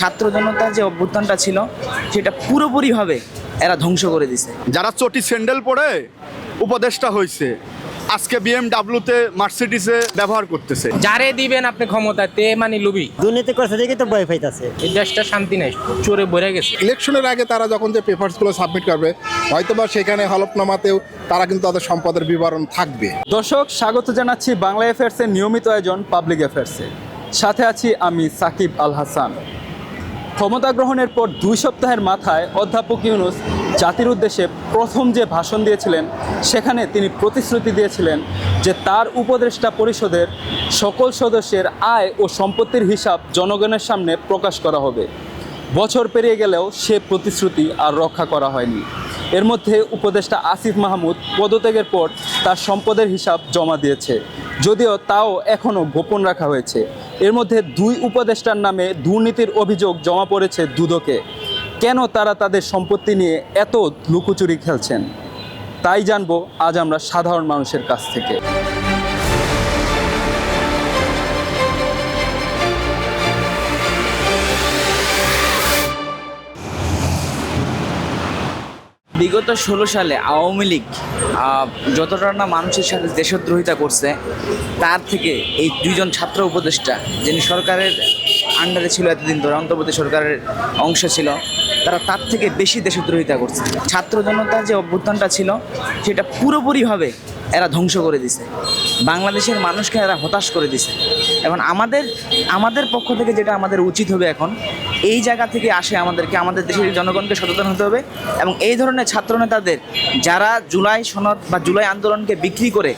ছাত্র জনতার যে অভ্যুত্থানটা ছিল সেটা পুরোপুরিভাবে এরা ধ্বংস করে দিছে। যারা চটি স্যান্ডেল পরে উপদেষ্টা হয়েছে আজকে বিএমডাব্লিউতে মার্সিডিসে ব্যবহার করতেছে। যারে দিবেন আপনি ক্ষমতা তে মানে লুবি। দুর্নীতি করছে দেখে তো ভয় পাইতাছে। এই দেশটা শান্তি নাই চোরে ভরে গেছে। ইলেকশনের আগে তারা যখন যে পেপারসগুলো সাবমিট করবে হয়তোবা সেখানে হলফনামাতেও তারা কিন্তু তাদের সম্পদের বিবরণ থাকবে। দর্শক স্বাগত জানাচ্ছি বাংলা অ্যাফেয়ার্সের নিয়মিত আয়োজন পাবলিক অ্যাফেয়ার্সে সাথে আছি আমি সাকিব আল হাসান। ক্ষমতা গ্রহণের পর দুই সপ্তাহের মাথায় অধ্যাপক ইউনুস জাতির উদ্দেশ্যে প্রথম যে ভাষণ দিয়েছিলেন, সেখানে তিনি প্রতিশ্রুতি দিয়েছিলেন যে তার উপদেষ্টা পরিষদের সকল সদস্যের আয় ও সম্পত্তির হিসাব জনগণের সামনে প্রকাশ করা হবে। বছর পেরিয়ে গেলেও সে প্রতিশ্রুতি আর রক্ষা করা হয়নি। এর মধ্যে উপদেষ্টা আসিফ মাহমুদ পদত্যাগের পর তার সম্পদের হিসাব জমা দিয়েছে, যদিও তাও এখনও গোপন রাখা হয়েছে। এর মধ্যে দুই উপদেষ্টার নামে দুর্নীতির অভিযোগ জমা পড়েছে দুদকে। কেন তারা তাদের সম্পত্তি নিয়ে এত লুকোচুরি খেলছেন? তাই জানব আজ আমরা সাধারণ মানুষের কাছ থেকে। বিগত ষোলো সালে আওয়ামী লীগ যতটা না মানুষের সাথে দেশদ্রোহিতা করছে, তার থেকে এই দুইজন ছাত্র উপদেষ্টা যিনি সরকারের আন্ডারে ছিল এতদিন ধরে, অন্তর্বর্তী সরকারের অংশ ছিল, তারা তার থেকে বেশি দেশদ্রোহিতা করছে। ছাত্র জনতার যে অভ্যুত্থানটা ছিল, সেটা পুরোপুরিভাবে এরা ধ্বংস করে দিছে। বাংলাদেশের মানুষকে এরা হতাশ করে দিছে। এখন আমাদের আমাদের পক্ষ থেকে যেটা আমাদের উচিত হবে এখন, এই জায়গা থেকে আসে আমাদেরকে, আমাদের দেশের জনগণকে সচেতন হতে হবে এবং এই ধরনের ছাত্র নেতাদের যারা জুলাই সনদ বা জুলাই আন্দোলনকে বিক্রি করে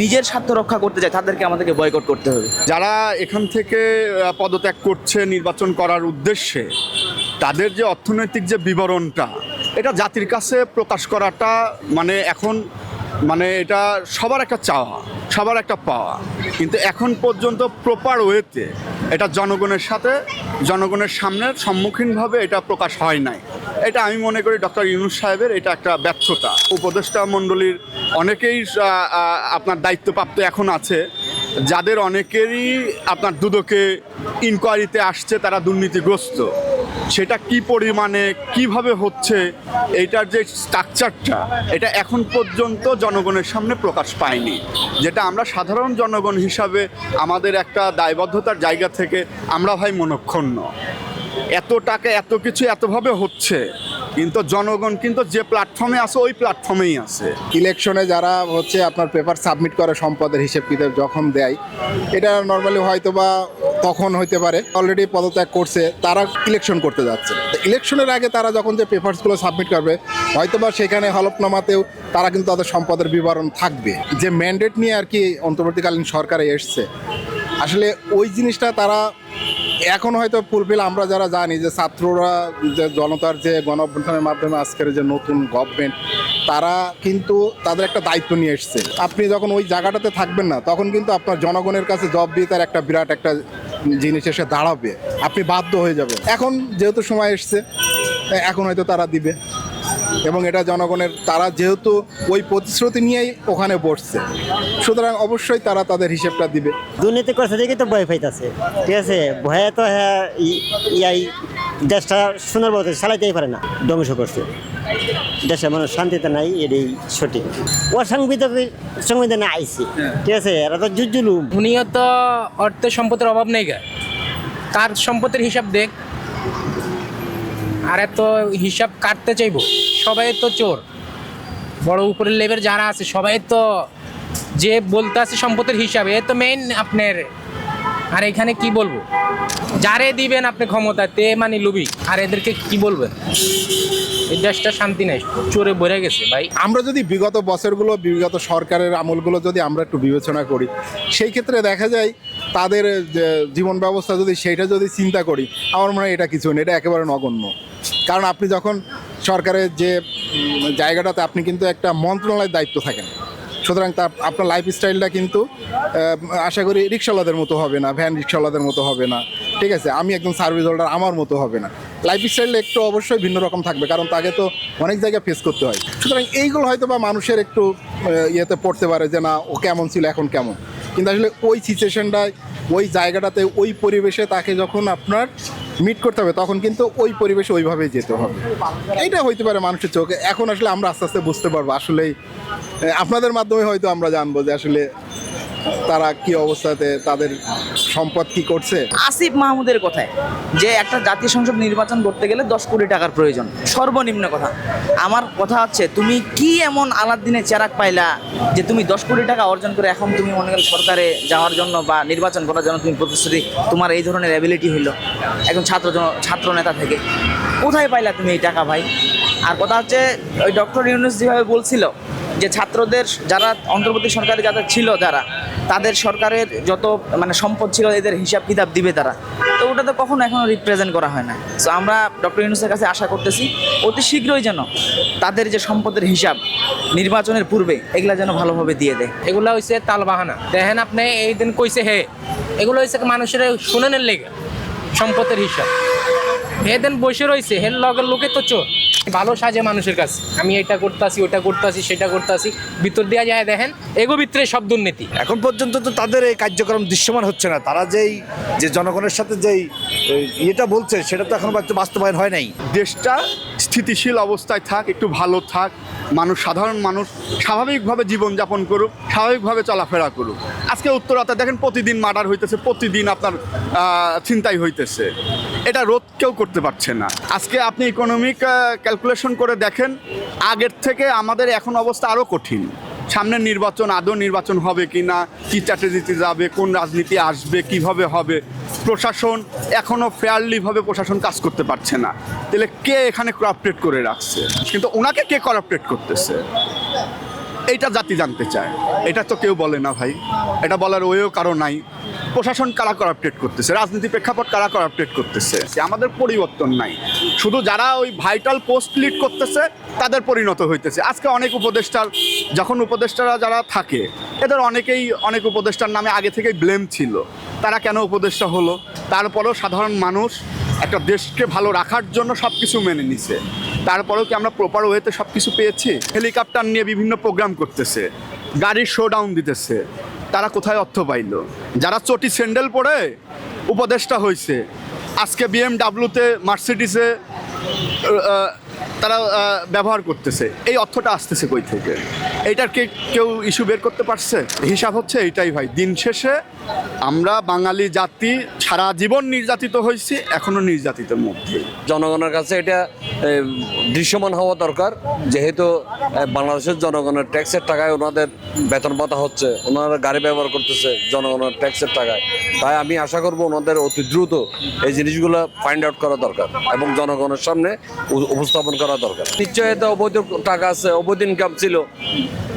নিজের স্বার্থ রক্ষা করতে চায়, তাদেরকে আমাদেরকে বয়কট করতে হবে। যারা এখান থেকে পদত্যাগ করছে, নির্বাচন করার উদ্দেশ্যে, তাদের যে অর্থনৈতিক যে বিবরণটা, এটা জাতির কাছে প্রকাশ করাটা মানে এখন মানে এটা সবার একটা চাওয়া, সবার একটা পাওয়া। কিন্তু এখন পর্যন্ত প্রপার ওয়েতে এটা জনগণের সাথে, জনগণের সামনে সম্মুখীনভাবে এটা প্রকাশ হয় নাই। এটা আমি মনে করি ডক্টর ইউনুস সাহেবের এটা একটা ব্যর্থতা। উপদেষ্টা মণ্ডলীর অনেকেই আপনার দায়িত্বপ্রাপ্ত এখন আছে। যাদের অনেকেরই আপনার দুদকে ইনকোয়ারিতে আসছে, তারা দুর্নীতিগ্রস্ত। সেটা কি পরিমাণে, কীভাবে হচ্ছে এটার যে স্ট্রাকচারটা এটা এখন পর্যন্ত জনগণের সামনে প্রকাশ পায়নি। যেটা আমরা সাধারণ জনগণ হিসাবে আমাদের একটা দায়বদ্ধতার জায়গা থেকে আমরা ভাই মনক্ষণ্য এত টাকা এত কিছু এতভাবে হচ্ছে কিন্তু জনগণ কিন্তু যে প্ল্যাটফর্মে আছে, ওই প্ল্যাটফর্মেই আছে। ইলেকশনে যারা হচ্ছে আপনার পেপার সাবমিট করে সম্পদের হিসেব কিতাব যখন দেয়, এটা নর্মালি হয়তো বা তখন হইতে পারে অলরেডি পদত্যাগ করছে, তারা ইলেকশন করতে যাচ্ছে। ইলেকশনের আগে তারা যখন যে পেপারসগুলো সাবমিট করবে হয়তো বা সেখানে হলফনামাতেও তারা কিন্তু তাদের সম্পদের বিবরণ থাকবে। যে ম্যান্ডেট নিয়ে আর কি অন্তর্বর্তীকালীন সরকারে এসছে, আসলে ওই জিনিসটা তারা এখন হয়তো ফুলফিল, আমরা যারা জানি যে ছাত্ররা, যে জনতার যে গণ মাধ্যমে আজকের যে নতুন গভর্নমেন্ট তারা কিন্তু তাদের একটা দায়িত্ব নিয়ে এসছে। আপনি যখন ওই জায়গাটাতে থাকবেন না, তখন কিন্তু আপনার জনগণের কাছে জব দিয়ে তার একটা বিরাট একটা জিনিস এসে দাঁড়াবে। আপনি বাধ্য হয়ে যাবেন। এখন যেহেতু সময় এসছে, এখন হয়তো তারা দিবে। এবং এটা জনগণের তারা যেহেতু ওই প্রতিশ্রুতি নিয়েই ওখানে বসছে। সুতরাং অবশ্যই তারা তাদের হিসেবটা দিবে। দুর্নীতি করছে দেখে তো ভয় পাইতাছে। ঠিক আছে ভয়ে তো হ্যাঁ ই- ইয়াই দেশটা সুন্দর বলতে চালাইতেই পারে না ধ্বংস করছে। দেশে মানুষ শান্তিতে নাই এটাই সঠিক। অসাংবিধানিক সংবিধানে আইসি ঠিক আছে এরা তো জুজুলুম উনিও তো অর্থের সম্পদের অভাব নেই গা। কার সম্পত্তির হিসাব দেখ। আর এত হিসাব কাটতে চাইব? সবাই তো চোর। বড় উপরের লেভেল যারা আছে, সবাই তো যে বলতে আছে সম্পত্তির হিসাবে, এ তো মেইন আপনার। আর এখানে কি বলব? যারে দিবেন আপনি ক্ষমতা, তে মানে লুবি। আর এদেরকে কি বলবেন? এই দেশটা শান্তি নেই, চোরে ভরে গেছে, ভাই। আমরা যদি বিগত বছরগুলো, বিগত সরকারের আমলগুলো যদি আমরা একটু বিবেচনা করি, সেই ক্ষেত্রে দেখা যায় তাদের জীবন ব্যবস্থা যদি, সেইটা যদি চিন্তা করি, আমার মনে হয় এটা কিছু নেই এটা একেবারে নগণ্য। কারণ আপনি যখন সরকারের যে জায়গাটাতে আপনি কিন্তু একটা মন্ত্রণালয়ের দায়িত্ব থাকেন, সুতরাং তা আপনার লাইফ স্টাইলটা কিন্তু আশা করি রিক্সাওয়ালাদের মতো হবে না ভ্যান রিক্সাওয়ালাদের মতো হবে না, ঠিক আছে? আমি একদম সার্ভিস হোল্ডার আমার মতো হবে না। লাইফ স্টাইল একটু অবশ্যই ভিন্ন রকম থাকবে, কারণ তাকে তো অনেক জায়গায় ফেস করতে হয়। সুতরাং এইগুলো হয়তো বা মানুষের একটু ইয়েতে পড়তে পারে যে না, ও কেমন ছিল, এখন কেমন? কিন্তু আসলে ওই সিচুয়েশনটায় ওই জায়গাটাতে, ওই পরিবেশে তাকে যখন আপনার মিট করতে হবে, তখন কিন্তু ওই পরিবেশে ওইভাবেই যেতে হবে। এইটা হইতে পারে মানুষের চোখে। এখন আসলে আমরা আস্তে আস্তে বুঝতে পারব। আসলেই আপনাদের মাধ্যমে হয়তো আমরা জানব যে আসলে তারা কি অবস্থাতে তাদের সম্পদ কি করছে? আসিফ মাহমুদের কথায়, যে একটা জাতীয় সংসদ নির্বাচন করতে গেলে দশ কোটি টাকার প্রয়োজন, সর্বনিম্ন কথা। আমার কথা হচ্ছে, তুমি কি এমন আলাদিনের চেরাক পাইলা যে তুমি দশ কোটি টাকা অর্জন করে এখন তুমি মনে করো সরকারে যাওয়ার জন্য বা নির্বাচন করার জন্য তুমি প্রতিশ্রুতি, তোমার এই ধরনের অ্যাবিলিটি হইল একজন ছাত্র ছাত্র নেতা থেকে। কোথায় পাইলা তুমি এই টাকা ভাই? আর কথা হচ্ছে, ওই ডক্টর ইউনুস যেভাবে বলছিল যে ছাত্রদের, যারা অন্তর্বর্তী সরকারে যাদের ছিল, যারা তাদের সরকারের যত মানে সম্পদ ছিল, এদের হিসাব কিতাব দিবে তারা। তো ওটা তো কখনো এখনও রিপ্রেজেন্ট করা হয় না। সো আমরা ডক্টর ইউনুসের কাছে আশা করতেছি, অতি শীঘ্রই যেন তাদের যে সম্পদের হিসাব নির্বাচনের পূর্বে, এগুলা যেন ভালোভাবে দিয়ে দেয়। এগুলো হয়েছে তালবাহানা। দেখেন আপনি, এই দিন কইছে হে, এগুলো হয়েছে মানুষের শুনেনের লেগে, সম্পদের হিসাব। এদিন বসে রয়েছে হের লগের লোকে তো চোর। ভালো সাজে মানুষের কাছে। আমি এটা করতেছি ওটা করতেছি সেটা করতেছি। ভিতর দিয়া যায় দেখেন এগো ভিতরে সব দুর্নীতি। এখন পর্যন্ত তো তাদের এই কার্যক্রম দৃশ্যমান হচ্ছে না। তারা যেই যে জনগণের সাথে যেই ইয়েটা বলছে সেটা তো এখনও বাস্তবায়ন হয় নাই। দেশটা স্থিতিশীল অবস্থায় থাক একটু ভালো থাক মানুষ সাধারণ মানুষ স্বাভাবিকভাবে জীবনযাপন করুক স্বাভাবিকভাবে চলাফেরা করুক। আজকে উত্তরাতে দেখেন প্রতিদিন মার্ডার হইতেছে প্রতিদিন আপনার চিন্তাই হইতেছে। এটা রোধ কেউ করতে পারছে না। আজকে আপনি ইকোনমিক ক্যালকুলেশন করে দেখেন, আগের থেকে আমাদের এখন অবস্থা আরও কঠিন। সামনে নির্বাচন, আদৌ নির্বাচন হবে কি না, কী স্ট্র্যাটেজিতে যাবে, কোন রাজনীতি আসবে, কীভাবে হবে, প্রশাসন এখনও ফেয়ারলিভাবে প্রশাসন কাজ করতে পারছে না। তাহলে কে এখানে করাপ্টেড করে রাখছে? কিন্তু ওনাকে কে করাপ্টেড করতেছে? এইটা জাতি জানতে চায়। এটা তো কেউ বলে না ভাই। এটা বলার ওয়েও কারও নাই। প্রশাসন কারা করাপ্টেড করতেছে? রাজনীতি প্রেক্ষাপট কারা করাপ্টেড করতেছে? আমাদের পরিবর্তন নাই। শুধু যারা ওই ভাইটাল পোস্ট লিড করতেছে, তাদের পরিণত হইতেছে। আজকে অনেক উপদেষ্টার, যখন উপদেষ্টারা যারা থাকে, এদের অনেকেই অনেক উপদেষ্টার নামে আগে থেকেই ব্লেম ছিল। তারা কেন উপদেষ্টা হলো? তারপরেও সাধারণ মানুষ একটা দেশকে ভালো রাখার জন্য সব কিছু মেনে নিছে। তারপরেও কি আমরা প্রপার ওয়েতে সব কিছু পেয়েছি? হেলিকপ্টার নিয়ে বিভিন্ন প্রোগ্রাম করতেছে। গাড়ির শো ডাউন দিতেছে। তারা কোথায় অর্থ পাইল? যারা চটি স্যান্ডেল পরে উপদেষ্টা হয়েছে আজকে বিএমডাব্লিউতে মার্সিডিসে তারা ব্যবহার করতেছে। এই অর্থটা আসতেছে কই থেকে? এইটার কে কেউ ইস্যু বের করতে পারছে? হিসাব হচ্ছে এইটাই ভাই, দিন শেষে আমরা বাঙালি জাতি সারা জীবন নির্যাতিত হয়েছি, এখনও নির্যাতিতের মধ্যে। জনগণের কাছে এটা দৃশ্যমান হওয়া দরকার। যেহেতু বাংলাদেশের জনগণের ট্যাক্সের টাকায় ওনাদের বেতন পাতা হচ্ছে, ওনারা গাড়ি ব্যবহার করতেছে জনগণের ট্যাক্সের টাকায়। তাই আমি আশা করব ওনাদের অতি দ্রুত এই জিনিসগুলো ফাইন্ড আউট করা দরকার এবং জনগণের সামনে উ- উপস্থাপন করা দরকার। নিশ্চয়ই এতে অবৈধ টাকা আছে অবৈধ ইনকাম ছিল।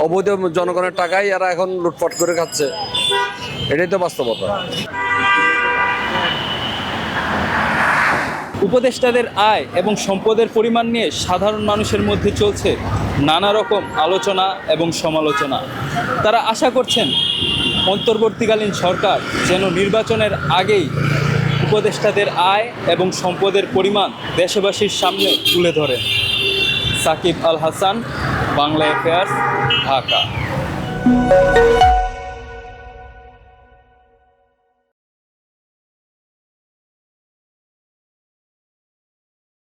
অবৈধ জনগণের টাকাই এরা এখন লুটপাট করে খাচ্ছে। এটাই তো বাস্তবতা। উপদেষ্টাদের আয় এবং সম্পদের পরিমাণ নিয়ে সাধারণ মানুষের মধ্যে চলছে নানা রকম আলোচনা এবং সমালোচনা। তারা আশা করছেন অন্তর্বর্তীকালীন সরকার যেন নির্বাচনের আগেই উপদেষ্টাদের আয় এবং সম্পদের পরিমাণ দেশবাসীর সামনে তুলে ধরেন। সাকিব আল হাসান, বাংলা অ্যাফেয়ার্স, ঢাকা।